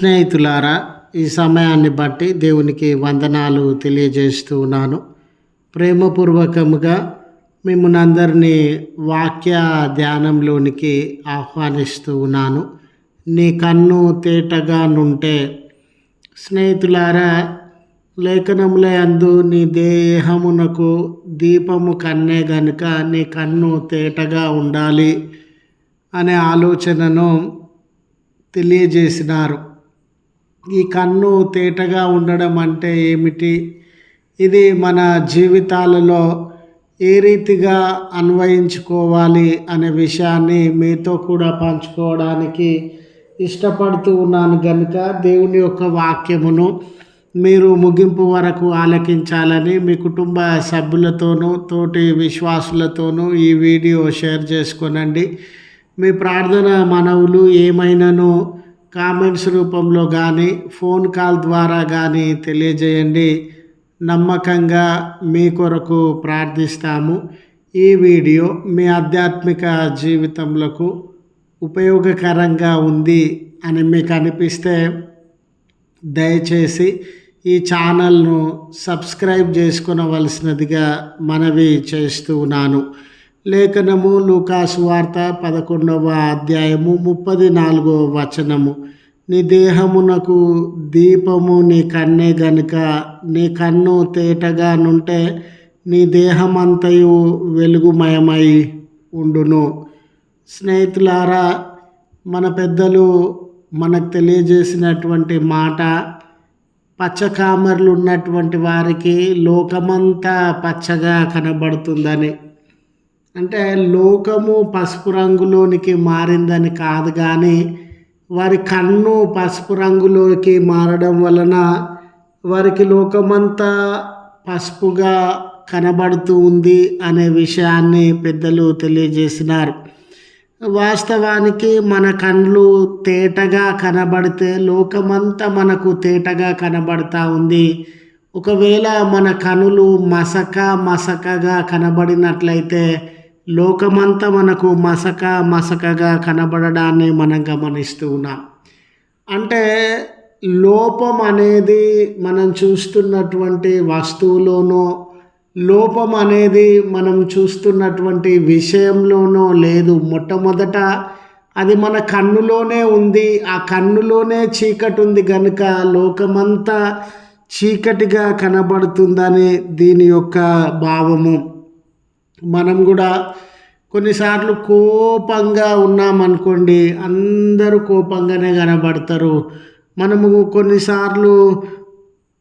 స్నేహితులారా ఈ సమయాన్ని బట్టి దేవునికి వందనాలు తెలియజేస్తూ ఉన్నాను. ప్రేమపూర్వకముగా మిమ్మల్ని అందరినీ వాక్య ధ్యానంలోనికి ఆహ్వానిస్తూ ఉన్నాను. నీ కన్ను తేటగా నుంటే. స్నేహితులారా లేఖనములే అందు నీ దేహమునకు దీపము కన్నే గనుక నీ కన్ను తేటగా ఉండాలి అనే ఆలోచనను తెలియజేసినారు. ఈ కన్ను తేటగా ఉండడం అంటే ఏమిటి? ఇది మన జీవితాలలో ఏ రీతిగా అన్వయించుకోవాలి అనే విషయాన్ని మీతో కూడా పంచుకోవడానికి ఇష్టపడుతూ ఉన్నాను కనుక దేవుని యొక్క వాక్యమును మీరు ముగింపు వరకు ఆలకించాలని మీ కుటుంబ సభ్యులతోనూ తోటి విశ్వాసులతోనూ ఈ వీడియో షేర్ చేసుకోనండి. మీ ప్రార్థన మనవులు ఏమైనాను కామెంట్స్ రూపంలో కానీ ఫోన్ కాల్ ద్వారా కానీ తెలియజేయండి. నమ్మకంగా మీ కొరకు ప్రార్థిస్తాము. ఈ వీడియో మీ ఆధ్యాత్మిక జీవితంలో ఉపయోగకరంగా ఉంది అని మీకు అనిపిస్తే దయచేసి ఈ ఛానల్ను సబ్స్క్రైబ్ చేసుకునవలసినదిగా మనవి చేస్తూ ఉన్నాను. లేఖనము లూకాసు వార్త పదకొండవ అధ్యాయము ముప్పది నాలుగవ వచనము. నీ దేహమునకు దీపము నీ కన్నే గనుక నీ కన్ను తేటగా నుంటే నీ దేహమంతయు వెలుగుమయమై ఉండును. స్నేహితులారా మన పెద్దలు మనకు తెలియజేసినటువంటి మాట పచ్చకామర్లు ఉన్నటువంటి వారికి లోకమంతా పచ్చగా కనబడుతుందని. అంటే లోకము పసుపు రంగులోనికి మారిందని కాదు కానీ వారి కన్ను పసుపు రంగులోకి మారడం వలన వారికి లోకమంతా పసుపుగా కనబడుతూ ఉంది అనే విషయాన్ని పెద్దలు తెలియజేసినారు. వాస్తవానికి మన కళ్ళు తేటగా కనబడితే లోకమంతా మనకు తేటగా కనబడతా ఉంది. ఒకవేళ మన కనులు మసక మసకగా కనబడినట్లయితే లోకమంతా మనకు మసక మసకగా కనబడడాన్ని మనం గమనిస్తూ ఉన్నాం. అంటే లోపం అనేది మనం చూస్తున్నటువంటి వస్తువులోనో లోపం అనేది మనం చూస్తున్నటువంటి విషయంలోనో లేదు. మొట్టమొదట అది మన కన్నులోనే ఉంది. ఆ కన్నులోనే చీకటి ఉంది కనుక లోకమంతా చీకటిగా కనబడుతుందని దీని యొక్క భావము. మనం కూడా కొన్నిసార్లు కోపంగా ఉన్నామనుకోండి అందరూ కోపంగానే కనబడతారు. మనము కొన్నిసార్లు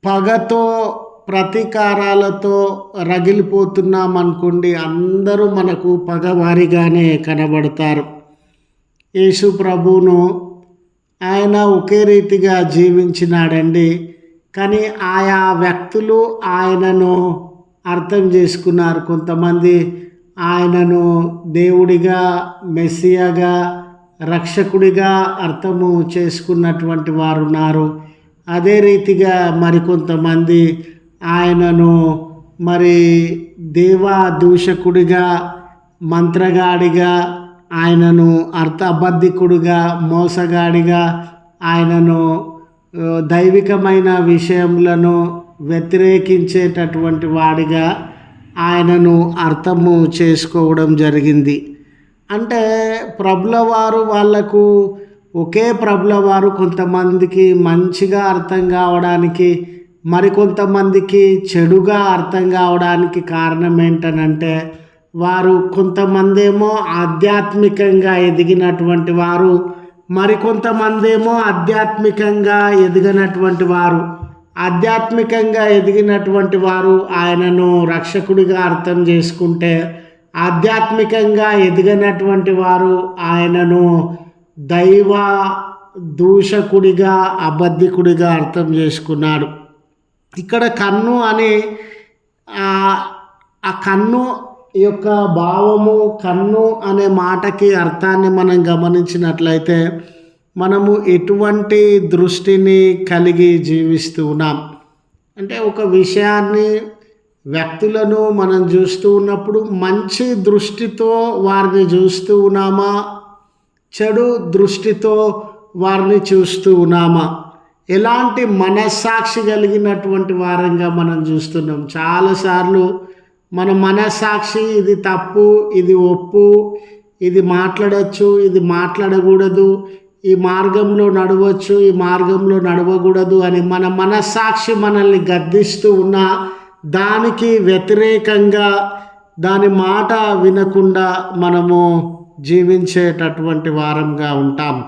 పగతో ప్రతీకారాలతో రగిలిపోతున్నాం అనుకోండి అందరూ మనకు పగవారిగానే కనబడతారు. యేసు ప్రభువును ఆయన ఒకే రీతిగా జీవించినాడండి. కానీ ఆయా వ్యక్తులు ఆయనను అర్థం చేసుకున్నారు కొంతమంది. ఆయనను దేవుడిగా మెస్సియాగా రక్షకుడిగా అర్థము చేసుకున్నటువంటి వారు ఉన్నారు. అదే రీతిగా మరికొంతమంది ఆయనను మరి దేవా దూషకుడిగా మంత్రగాడిగా ఆయనను అర్థ అబద్ధికుడిగా మోసగాడిగా ఆయనను దైవికమైన విషయములను వ్యతిరేకించేటటువంటి వాడిగా ఆయనను అర్థము చేసుకోవడం జరిగింది. అంటే ప్రభుల వారు వాళ్ళకు ఒకే ప్రభుల వారు కొంతమందికి మంచిగా అర్థం కావడానికి మరికొంతమందికి చెడుగా అర్థం కావడానికి కారణం ఏంటనంటే వారు కొంతమంది ఏమో ఆధ్యాత్మికంగా ఎదిగినటువంటి వారు మరికొంతమంది ఏమో ఆధ్యాత్మికంగా ఎదిగినటువంటి వారు. ఆధ్యాత్మికంగా ఎదిగినటువంటి వారు ఆయనను రక్షకుడిగా అర్థం చేసుకుంటే ఆధ్యాత్మికంగా ఎదిగినటువంటి వారు ఆయనను దైవ దూషకుడిగా అబద్ధికుడిగా అర్థం చేసుకున్నాడు ఇక్కడ కన్ను అనే ఆ కన్ను యొక్క భావము కన్ను అనే మాటకి అర్థాన్ని మనం గమనించినట్లయితే మనము ఎటువంటి దృష్టిని కలిగి జీవిస్తూ ఉన్నాం? అంటే ఒక విషయాన్ని వ్యక్తులను మనం చూస్తూ ఉన్నప్పుడు మంచి దృష్టితో వారిని చూస్తూ ఉన్నామా? చెడు దృష్టితో వారిని చూస్తూ ఉన్నామా? ఎలాంటి మనస్సాక్షి కలిగినటువంటి వారంగా మనం చూస్తున్నాం? చాలాసార్లు మన మనస్సాక్షి ఇది తప్పు ఇది ఒప్పు ఇది మాట్లాడచ్చు ఇది మాట్లాడకూడదు ఈ మార్గంలో నడవచ్చు ఈ మార్గంలో నడవకూడదు అని మన మనస్సాక్షి మనల్ని గద్దిస్తూ ఉన్న దానికి వ్యతిరేకంగా దాని మాట వినకుండా మనము జీవించేటటువంటి వారంగా ఉంటాం.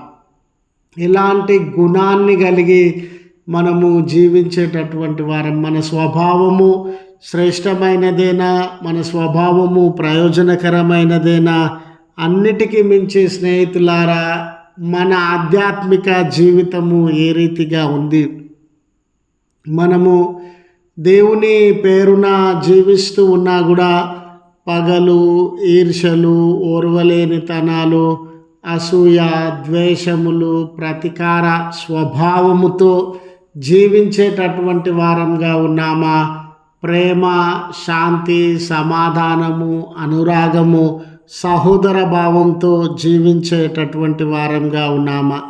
ఇలాంటి గుణాన్ని కలిగి మనము జీవించేటటువంటి వారం మన స్వభావము శ్రేష్టమైనదేనా మన స్వభావము ప్రయోజనకరమైనదేనా అన్నిటికీ మించి స్నేహితులారా మన ఆధ్యాత్మిక జీవితము ఏ రీతిగా ఉంది? మనము దేవుని పేరున జీవిస్తూ ఉన్నా కూడా పగలు ఈర్షలు ఓర్వలేనితనాలు అసూయ ద్వేషములు ప్రతికార స్వభావముతో జీవించేటటువంటి వారంగా ఉన్నామా? ప్రేమ శాంతి సమాధానము అనురాగము సహోదర భావంతో జీవించేటటువంటి వారంగా ఉన్నామా?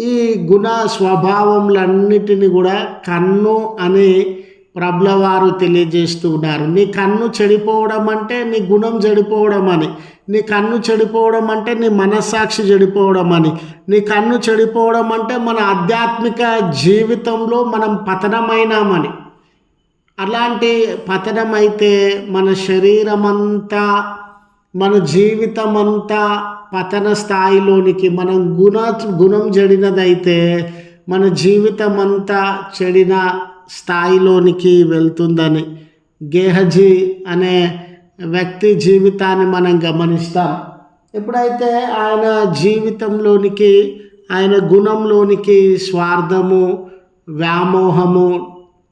ఈ గుణ స్వభావములన్నిటిని కూడా కన్ను అనే ప్రభలవారు తెలియజేస్తూ ఉన్నారు. నీ కన్ను చెడిపోవడం అంటే నీ గుణం చెడిపోవడం అని. నీ కన్ను చెడిపోవడం అంటే నీ మనస్సాక్షి చెడిపోవడం అని. నీ కన్ను చెడిపోవడం అంటే మన ఆధ్యాత్మిక జీవితంలో మనం పతనమైనామని అలాంటి పతనమైతే మన శరీరం అంతా మన జీవితం అంతా పతన స్థాయిలోనికి మనం గుణ గుణం చెడినదైతే మన జీవితం అంతా చెడిన స్థాయిలోనికి వెళ్తుందని గేహజీ అనే వ్యక్తి జీవితాన్ని మనం గమనిస్తాం. ఎప్పుడైతే ఆయన జీవితంలోనికి ఆయన గుణంలోనికి స్వార్థము వ్యామోహము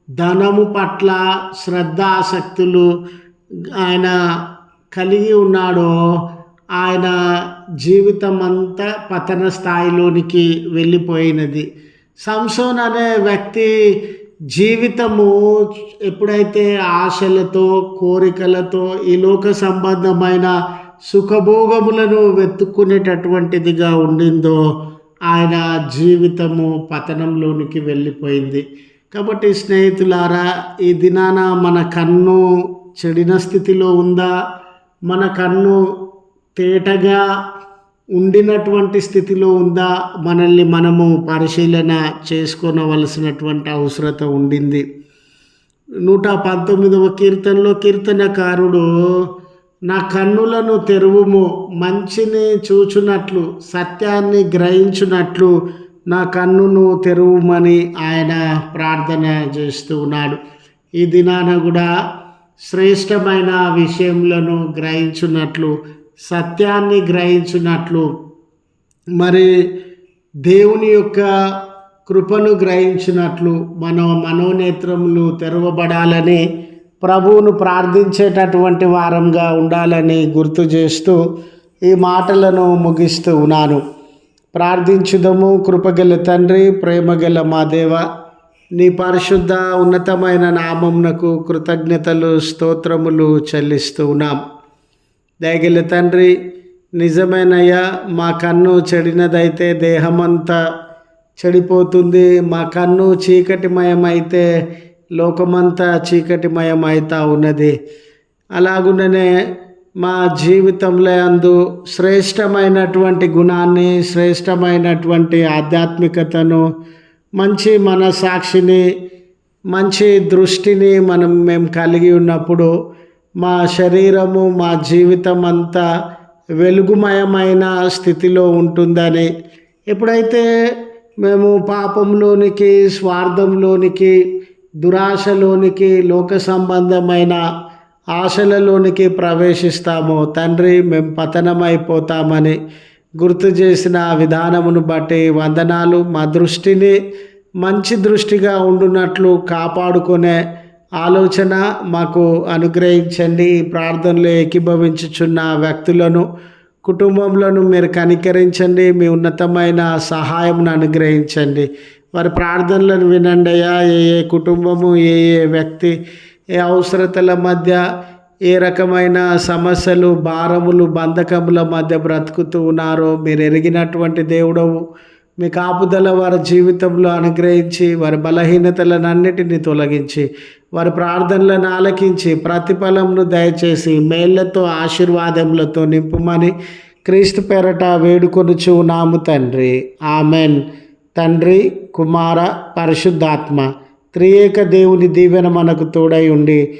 ధనము పట్ల శ్రద్ధాసక్తులు ఆయన కలిగి ఉన్నాడో ఆయన జీవితం అంతా పతన స్థాయిలోనికి వెళ్ళిపోయినది. సంసోన్ అనే వ్యక్తి జీవితము ఎప్పుడైతే ఆశలతో కోరికలతో ఈ లోక సంబంధమైన సుఖభోగములను వెతుక్కునేటటువంటిదిగా ఉండిందో ఆయన జీవితము పతనంలోనికి వెళ్ళిపోయింది. కాబట్టి స్నేహితులారా ఈ దినాన మన కన్ను చెడిన స్థితిలో ఉందా? మన కన్ను తేటగా ఉండినటువంటి స్థితిలో ఉందా? మనల్ని మనము పరిశీలన చేసుకోనవలసినటువంటి అవసరత ఉండింది. నూట పంతొమ్మిదవ కీర్తనలో కీర్తనకారుడు నా కన్నులను తెరువుము మంచిని చూచునట్లు సత్యాన్ని గ్రహించునట్లు నా కన్నును తెరువుమని ఆయన ప్రార్థన చేస్తూ ఉన్నాడు. ఈ దినాన కూడా శ్రేష్టమైన విషయములను గ్రహించున్నట్లు సత్యాన్ని గ్రహించినట్లు. మరి దేవుని యొక్క కృపను గ్రహించినట్లు మన మనోనేత్రములు తెరవబడాలని ప్రభువును ప్రార్థించేటటువంటి వారంగా ఉండాలని గుర్తు చేస్తూ ఈ మాటలను ముగిస్తూ ఉన్నాను. ప్రార్థించుదము కృపగల తండ్రి ప్రేమగల మా దేవ నీ పరిశుద్ధ ఉన్నతమైన నామంనకు కృతజ్ఞతలు స్తోత్రములు చెల్లిస్తూ ఉన్నాం. దయగల తండ్రి నిజమేనయ్యా మా కన్ను చెడినదైతే దేహమంతా చెడిపోతుంది. మా కన్ను చీకటిమయమైతే లోకమంతా చీకటిమయం ఉన్నది. అలాగుననే మా జీవితంలో అందు శ్రేష్టమైనటువంటి గుణాన్ని శ్రేష్టమైనటువంటి ఆధ్యాత్మికతను మంచి మనసాక్షిని మంచి దృష్టిని మనం మేము కలిగి ఉన్నప్పుడు మా శరీరము మా జీవితం అంతా వెలుగుమయమైన స్థితిలో ఉంటుందని. ఎప్పుడైతే మేము పాపంలోనికి స్వార్థంలోనికి దురాశలోనికి లోక సంబంధమైన ఆశలలోనికి ప్రవేశిస్తామో తండ్రి మేము పతనమైపోతామని గుర్తు చేసిన విధానమును బట్టి వందనాలు. మా దృష్టిని మంచి దృష్టిగా ఉండునట్లు కాపాడుకునే ఆలోచన మాకు అనుగ్రహించండి. ప్రార్థనలు ఏకీభవించుచున్న వ్యక్తులను కుటుంబంలోను మీరు కనికరించండి. మీ ఉన్నతమైన సహాయంను అనుగ్రహించండి. వారి ప్రార్థనలను వినండి అయ్యా. ఏ ఏ కుటుంబము ఏ ఏ వ్యక్తి ఏ అవసరతల మధ్య ఏ రకమైన సమస్యలు భారములు బంధకముల మధ్య బ్రతుకుతూ ఉన్నారో మీరు ఎరిగినటువంటి దేవుడవు. మీ కాపుదల వారి జీవితంలో అనుగ్రహించి వారి బలహీనతలను అన్నిటినీ తొలగించి వారి ప్రార్థనలను ఆలకించి ప్రతిఫలంను దయచేసి మేళ్ళతో ఆశీర్వాదములతో నింపుమని క్రీస్తు పేరట వేడుకొనుచు నాము తండ్రి. ఆమెన్. తండ్రి కుమార పరిశుద్ధాత్మ త్రియేక దేవుని దీవెన మనకు తోడై ఉండి